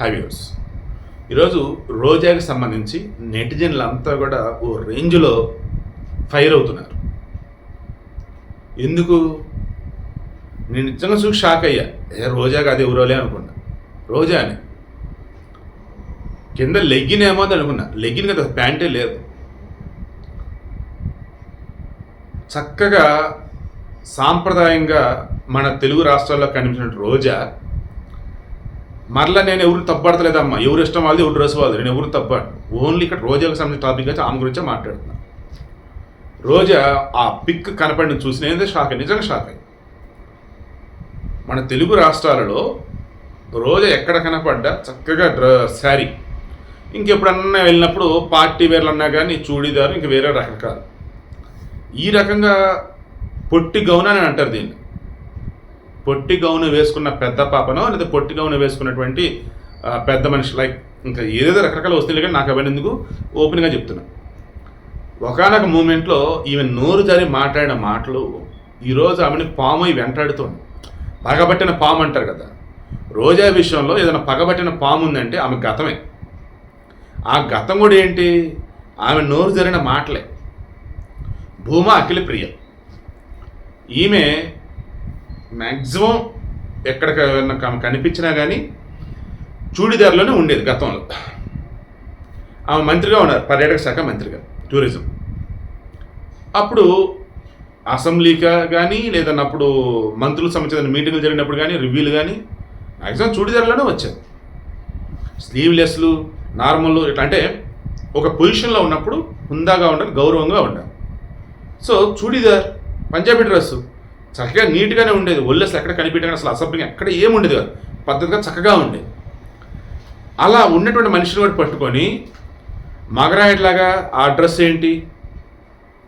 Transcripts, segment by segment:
హ్యావ్యూర్స్ ఈరోజు రోజాకి సంబంధించి నెటిజన్లు అంతా కూడా ఓ రేంజ్లో ఫైర్ అవుతున్నారు. ఎందుకు? నేను నిజంగా చూసి షాక్ అయ్యా. ఏ రోజా కాదు ఎవరోలే అనుకున్నా. రోజా అని కింద లెగ్గిన్ ఏమో అని అనుకున్నా. లెగ్గిన్ కదా ప్యాంటే లేదు. చక్కగా సాంప్రదాయంగా మన తెలుగు రాష్ట్రాల్లో కనిపించిన రోజా మరలా నేను ఎవరు తప్పబడతలేదమ్మా. ఎవరు ఇష్టం వాళ్ళది ఎవరు డ్రెస్ వాళ్ళది. నేను ఎవరు తప్ప ఓన్లీ ఇక్కడ రోజాకు సంబంధించిన టాపిక్ అయితే ఆమె గురించే మాట్లాడుతున్నాను రోజా ఆ పిక్ కనపడిన చూసి నేనైతే షాక్ నిజంగా షాక్ అయ్యి. మన తెలుగు రాష్ట్రాలలో రోజా ఎక్కడ కనపడ్డా చక్కగా డ్ర శారీ. ఇంకెప్పుడన్నా వెళ్ళినప్పుడు పార్టీ వేర్లు అన్నా కానీ చూడీదారు ఇంక వేరే రకరకాలు ఈ రకంగా పొట్టి గౌన అని అంటారు దీన్ని. పొట్టి గౌను వేసుకున్న పెద్ద పాపనో లేదా పొట్టి గౌను వేసుకున్నటువంటి పెద్ద మనిషి. లైక్ ఇంకా ఏదేదో రకరకాల వస్తువులు కానీ నాకు అవన్నీ ఎందుకు? ఓపెన్గా చెప్తున్నా. ఒకనొక మూమెంట్లో ఈమె నోరు జారి మాట్లాడిన మాటలు ఈరోజు ఆమెని పాము అయి వెంటాడుతోంది. పగబట్టిన పాము అంటారు కదా. రోజా విషయంలో ఏదైనా పగబట్టిన పాము ఉందంటే ఆమె గతమే. ఆ గతం కూడా ఏంటి? ఆమె నోరు జరిగిన మాటలే. భూమా అఖిల ప్రియ ఈమె మ్యాక్సిమం ఎక్కడ కనిపించినా కానీ చూడిదారిలోనే ఉండేది గతంలో. ఆమె మంత్రిగా ఉన్నారు పర్యాటక శాఖ మంత్రిగా టూరిజం. అప్పుడు అసెంబ్లీగా కానీ లేదన్నప్పుడు మంత్రులకు సంబంధించిన మీటింగ్లు జరిగినప్పుడు కానీ రివ్యూలు కానీ మ్యాక్సిమం చూడిదారిలోనే వచ్చాయి స్లీవ్లెస్లు నార్మల్ ఇట్లా అంటే ఒక పొజిషన్లో ఉన్నప్పుడు హుందాగా ఉండాలి గౌరవంగా ఉండాలి. సో చూడీదార్ పంజాబీ డ్రెస్సు చక్కగా నీట్గానే ఉండేది. ఒళ్ళు అసలు ఎక్కడ కనిపించడం అసలు అసభ్యంగా ఎక్కడ ఏముండేది కాదు. పద్ధతిగా చక్కగా ఉండేది. అలా ఉన్నటువంటి మనిషిని కూడా పట్టుకొని మగరాయిలాగా ఆ డ్రెస్ ఏంటి?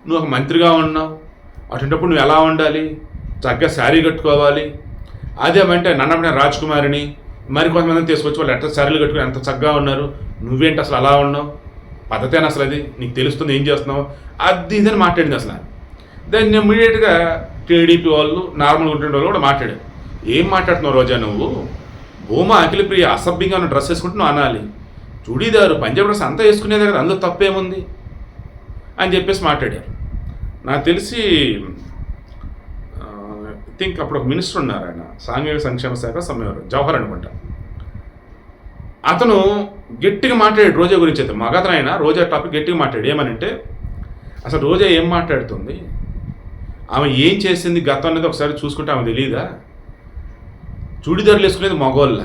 నువ్వు ఒక మంత్రిగా ఉన్నావు. అటువంటిప్పుడు నువ్వు ఎలా ఉండాలి? చక్కగా శారీ కట్టుకోవాలి. అదేమంటే నన్నమైన రాజ్కుమారిని మరికొంతమందిని తీసుకొచ్చి వాళ్ళు ఎట్లా శారీలు కట్టుకుని ఎంత చక్కగా ఉన్నారు. నువ్వేంటి అసలు అలా ఉన్నావు? పద్ధతేనా అసలు అది? నీకు తెలుస్తుంది ఏం చేస్తున్నావు? అది ఇదని మాట్లాడింది అసలు దాన్ని ఇమ్మీడియట్గా టీడీపీ వాళ్ళు నార్మల్గా ఉంటుండే వాళ్ళు కూడా మాట్లాడారు. ఏం మాట్లాడుతున్నావు రోజా నువ్వు? భూమా అఖిలప్రియ అసభ్యంగా ఉన్న డ్రెస్ వేసుకుంటే అనాలి. చుడీదారు పంజాబ్ డ్రెస్ అంతా వేసుకునేదే కదా అందులో తప్పేముంది? అని చెప్పేసి మాట్లాడారు. నాకు తెలిసి థింక్ అప్పుడు ఒక మినిస్టర్ ఉన్నారు ఆయన సాంఘిక సంక్షేమ శాఖ సమయం జవహర్ అనుకుంటా. అతను గట్టిగా మాట్లాడాడు రోజా గురించి అయితే. మగతనైనా ఆయన రోజా టాపిక్ గట్టిగా మాట్లాడు ఏమనంటే అసలు రోజా ఏం మాట్లాడుతుంది? ఆమె ఏం చేసింది గతం అనేది ఒకసారి చూసుకుంటే ఆమె తెలియదా చూడిదారులు వేసుకునేది మగోళ్ళ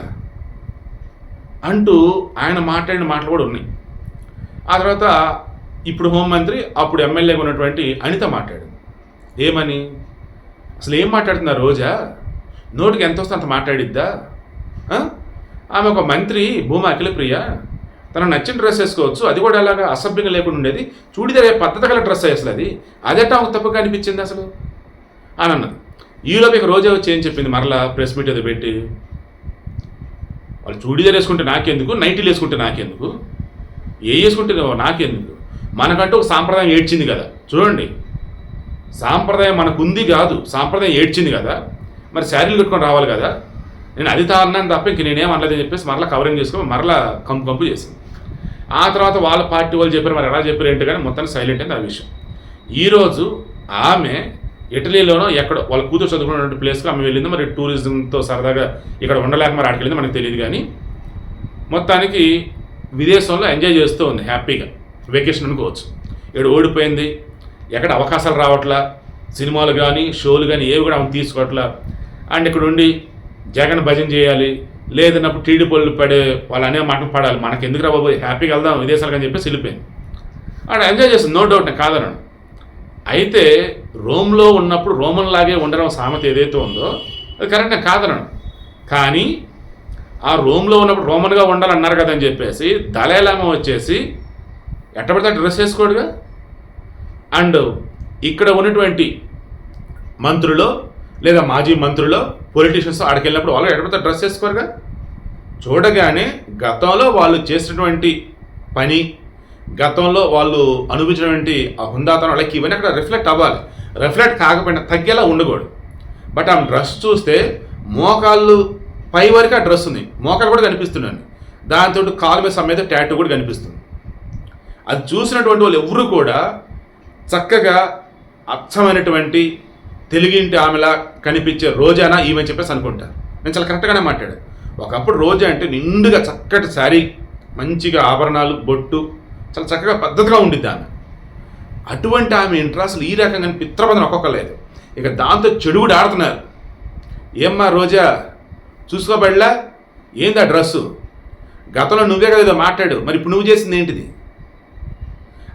అంటూ ఆయన మాట్లాడిన మాటలు కూడా ఉన్నాయి. ఆ తర్వాత ఇప్పుడు హోంమంత్రి అప్పుడు ఎమ్మెల్యేగా ఉన్నటువంటి అనిత మాట్లాడింది. ఏమని? అసలు ఏం మాట్లాడుతున్నారు రోజా? నోటికి ఎంత వస్తే అంత మాట్లాడిద్దా? ఆమె ఒక మంత్రి భూమా అఖిలప్రియ తనకు నచ్చిన డ్రెస్ వేసుకోవచ్చు. అది కూడా అలాగా అసభ్యంగా లేకుండా ఉండేది. చూడిదారే పద్ధతి గల డ్రెస్ అసలు అది. అదెట్టా ఆమెకు తప్పుగా అనిపించింది అసలు? అని అన్నది. ఈలోపు ఇక రోజా వచ్చి ఏం చెప్పింది? మరలా ప్రెస్ మీట్ అది పెట్టి వాళ్ళు చూడిదార్ వేసుకుంటే నాకెందుకు? నైటీలు వేసుకుంటే నాకెందుకు? ఏ వేసుకుంటే నాకెందుకు? మనకంటూ ఒక సాంప్రదాయం ఏడ్చింది కదా. చూడండి. సాంప్రదాయం మనకుంది కాదు. సాంప్రదాయం ఏడ్చింది కదా. మరి శారీలు కట్టుకొని రావాలి కదా. నేను అది తా అన్నాను తప్ప ఇంక నేనేం అనలేదని చెప్పేసి మరలా కవరింగ్ చేసుకుని మరలా కంపు కంపు చేసింది ఆ తర్వాత వాళ్ళ పార్టీ వాళ్ళు చెప్పారు మరి ఎలా చెప్పారు ఏంటి కానీ మొత్తానికి సైలెంట్ అయింది ఆ విషయం. ఈరోజు ఆమె ఇటలీలోనో ఎక్కడ వాళ్ళ కూతురు చదువుకున్నటువంటి ప్లేస్కి ఆమె వెళ్ళింది మరి టూరిజంతో సరదాగా ఇక్కడ ఉండలేక మరి ఆడికి వెళ్ళింది మనకు తెలియదు కానీ మొత్తానికి విదేశంలో ఎంజాయ్ చేస్తూ ఉంది హ్యాపీగా వెకేషన్ అనుకోవచ్చు. ఇక్కడ ఓడిపోయింది. ఎక్కడ అవకాశాలు రావట్లా? సినిమాలు కానీ షోలు కానీ ఏవి కూడా ఆమె తీసుకోవట్లా? అండ్ ఇక్కడ ఉండి జగన్ భజన చేయాలి లేదన్నప్పుడు టీడీపీలు పడే వాళ్ళు అనే మాటలు పడాలి. మనకి ఎందుకు బాబు హ్యాపీగా వెళ్దాం విదేశాలకు అని చెప్పేసి వెళ్ళిపోయింది. అక్కడ ఎంజాయ్ చేస్తుంది నో డౌట్ నేను కాదనను. అయితే రోమ్లో ఉన్నప్పుడు రోమన్ లాగే ఉండడం సామెత ఏదైతే ఉందో అది కరెక్ట్ నేను కాదనను. కానీ ఆ రోమ్లో ఉన్నప్పుడు రోమన్గా ఉండాలన్నారు కదా అని చెప్పేసి దళైలామ వచ్చేసి ఎట్టబడితే డ్రెస్ వేసుకోడుగా. అండ్ ఇక్కడ ఉన్నటువంటి మంత్రులు లేదా మాజీ మంత్రులు పొలిటీషియన్స్ ఆడికెళ్ళినప్పుడు వాళ్ళు ఎక్కడ డ్రెస్ చేసుకోరుగా చూడగానే గతంలో వాళ్ళు చేసినటువంటి పని గతంలో వాళ్ళు అనుభవించినటువంటి ఆ హుందాతనం వాళ్ళకి ఇవన్నీ అక్కడ రిఫ్లెక్ట్ అవ్వాలి. రిఫ్లెక్ట్ కాకపోయినా తగ్గేలా ఉండకూడదు. బట్ ఆమె డ్రెస్ చూస్తే మోకాళ్ళు పై వరకు ఆ డ్రెస్ ఉంది. మోకాలు కూడా కనిపిస్తున్నాను దాంతో కాలు మీద సమేత ట్యాటూ కూడా కనిపిస్తుంది. అది చూసినటువంటి వాళ్ళు ఎవరు కూడా చక్కగా అచ్చమైనటువంటి తెలుగింటి ఆమెలా కనిపించే రోజానా ఈమె చెప్పేసి అనుకుంటారు నేను చాలా కరెక్ట్గానే మాట్లాడాను ఒకప్పుడు రోజా అంటే నిండుగా చక్కటి శారీ మంచిగా ఆభరణాలు బొట్టు చాలా చక్కగా పద్ధతిగా ఉండిద్ది ఆమె. అటువంటి ఆమె ఇంట్రాస్ట్లు ఈ రకంగా పిత్రబంధన ఒక్కొక్కలేదు. ఇక దాంతో చెడు కూడా ఆడుతున్నారు. ఏమ్మా రోజా చూసుకోబడలా? ఏంది ఆ డ్రెస్సు? గతంలో నువ్వే కదా ఏదో మాట్లాడు. మరి ఇప్పుడు నువ్వు చేసింది ఏంటిది?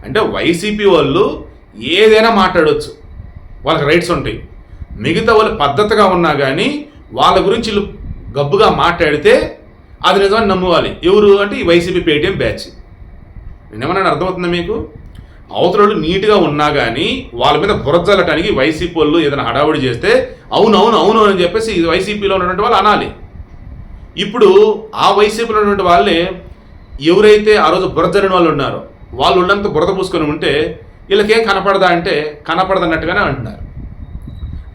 అంటే వైసీపీ వాళ్ళు ఏదైనా మాట్లాడవచ్చు వాళ్ళకి రైట్స్ ఉంటాయి. మిగతా వాళ్ళు పద్ధతిగా ఉన్నా కానీ వాళ్ళ గురించి గబ్బుగా మాట్లాడితే అది నిజమని నమ్మువాలి ఎవరు అంటే ఈ వైసీపీ పేటీఎం బ్యాచ్. నేనేమన్నా అర్థమవుతుందా మీకు? అవతలలో నీట్గా ఉన్నా కానీ వాళ్ళ మీద బురజల్లటానికి వైసీపీ వాళ్ళు ఏదైనా హడావుడి చేస్తే అవును అవును అవును అని చెప్పేసి ఇది వైసీపీలో ఉన్నటువంటి వాళ్ళు అనాలి. ఇప్పుడు ఆ వైసీపీలో ఉన్నటువంటి వాళ్ళే ఎవరైతే ఆ రోజు బురజల్లిన వాళ్ళు ఉన్నారో వాళ్ళు ఉన్నంత బురద పూసుకొని ఉంటే వీళ్ళకేం కనపడదా అంటే కనపడదన్నట్టుగానే అంటున్నారు.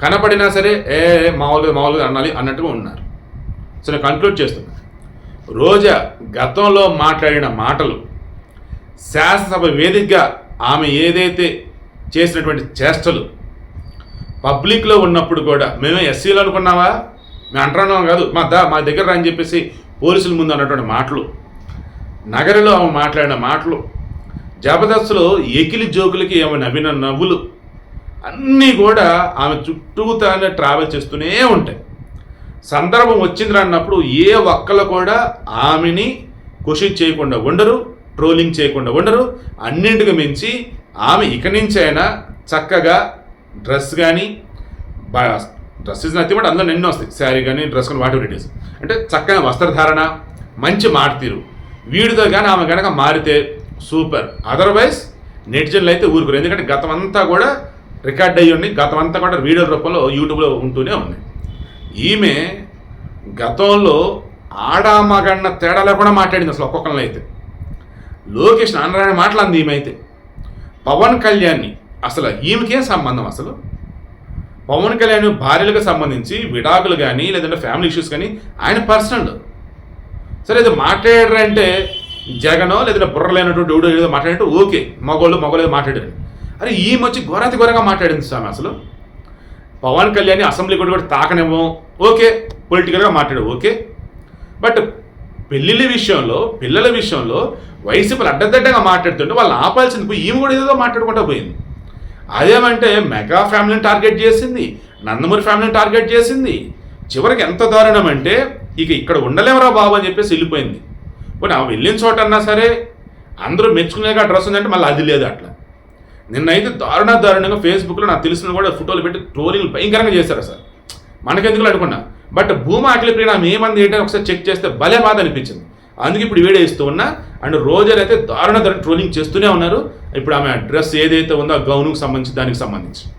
కనపడినా సరే ఏ మామూలుగా మామూలుగా అనాలి అన్నట్టుగా ఉన్నారు. సో నేను కంక్లూడ్ చేస్తున్నాను రోజా గతంలో మాట్లాడిన మాటలు శాసనసభ వేదికగా ఆమె ఏదైతే చేసినటువంటి చేష్టలు పబ్లిక్లో ఉన్నప్పుడు కూడా మేమే ఎస్సీలు అనుకున్నావా? మేము అంటున్నాం కాదు. మా దా మా దగ్గర అని చెప్పేసి పోలీసుల ముందు అన్నటువంటి మాటలు నగరిలో ఆమె మాట్లాడిన మాటలు జబర్దస్త్లో ఎకిలి జోకులకి ఆమె నవ్విన నవ్వులు అన్నీ కూడా ఆమె చుట్టూతానే ట్రావెల్ చేస్తూనే ఉంటాయి. సందర్భం వచ్చిందిరా అన్నప్పుడు ఏ ఒక్కళ్ళు కూడా ఆమెని క్వశ్చన్ చేయకుండా ఉండరు ట్రోలింగ్ చేయకుండా ఉండరు. అన్నింటికి మించి ఆమె ఇక నుంచి అయినా చక్కగా డ్రెస్ కానీ బాగా డ్రెస్సెస్ నథింగ్ బట్ అందులో ఎన్నో వస్తాయి. శారీ కానీ డ్రెస్ కానీ వాటి ఇట్ అంటే చక్కగా వస్త్రధారణ మంచి మాట తీరు వీడితో కానీ ఆమె కనుక మారితే సూపర్. అదర్వైజ్ నెటిజన్లు అయితే ఊరుకురు. ఎందుకంటే గతం అంతా కూడా రికార్డ్ అయ్యి ఉన్నాయి. గతం అంతా కూడా వీడియో రూపంలో యూట్యూబ్లో ఉంటూనే ఉన్నాయి. ఈమె గతంలో ఆడామగన్న తేడా లేకుండా మాట్లాడింది అసలు ఒక్కొక్కరిని అయితే. లోకేష్ నారాయణ మాట్లాడింది ఈమె అయితే. పవన్ కళ్యాణ్ని అసలు ఈమెకేం సంబంధం అసలు? పవన్ కళ్యాణ్ భార్యలకు సంబంధించి విడాకులు కానీ లేదంటే ఫ్యామిలీ ఇష్యూస్ కానీ ఆయన పర్సనల్ సరే ఇది మాట్లాడారంటే జగనో లేదంటే బుర్ర లేనటువంటి ఎవడో ఏదో మాట్లాడినట్టు ఓకే మగోళ్ళు మగోళ్ళు మాట్లాడారు. అరే ఈమె వచ్చి ఘోరాతి ఘోరంగా మాట్లాడింది స్వామి అసలు. పవన్ కళ్యాణ్ అసెంబ్లీ కూడా కూడా తాకనేమో. ఓకే పొలిటికల్గా మాట్లాడు ఓకే. బట్ పెళ్ళిళ్ళ విషయంలో పిల్లల విషయంలో వైసీపీలు అడ్డదడ్డగా మాట్లాడుతుంటే వాళ్ళు ఆపాల్సింది పోయి ఈమె కూడా ఏదో మాట్లాడుకుంటూ పోయింది. అదేమంటే మెగా ఫ్యామిలీని టార్గెట్ చేసింది నందమూరి ఫ్యామిలీని టార్గెట్ చేసింది. చివరికి ఎంత దారుణం అంటే ఇక ఇక్కడ ఉండలేమరా బాబు అని చెప్పేసి వెళ్ళిపోయింది. పోనీ ఆ వెళ్ళిన చోట అన్నా సరే అందరూ మెచ్చుకునేగా డ్రెస్ ఉందంటే మళ్ళీ అది లేదు అట్లా. నిన్నైతే దారుణ దారుణంగా ఫేస్బుక్లో నాకు తెలిసిన కూడా ఫోటోలు పెట్టి ట్రోలింగ్ భయంకరంగా చేశారు సార్. మనకెందుకు అనుకున్నా. బట్ భూమా అఖిల ప్రియ ఏమంది ఏంటని ఒకసారి చెక్ చేస్తే భలే బాధ అనిపించింది. అందుకే ఇప్పుడు వీడియో ఇస్తూ ఉన్నా. అండ్ రోజర్ అయితే దారుణ దారుణ ట్రోలింగ్ చేస్తూనే ఉన్నారు. ఇప్పుడు ఆమె డ్రెస్ ఏదైతే ఉందో ఆ గౌన్కి సంబంధించి దానికి సంబంధించి.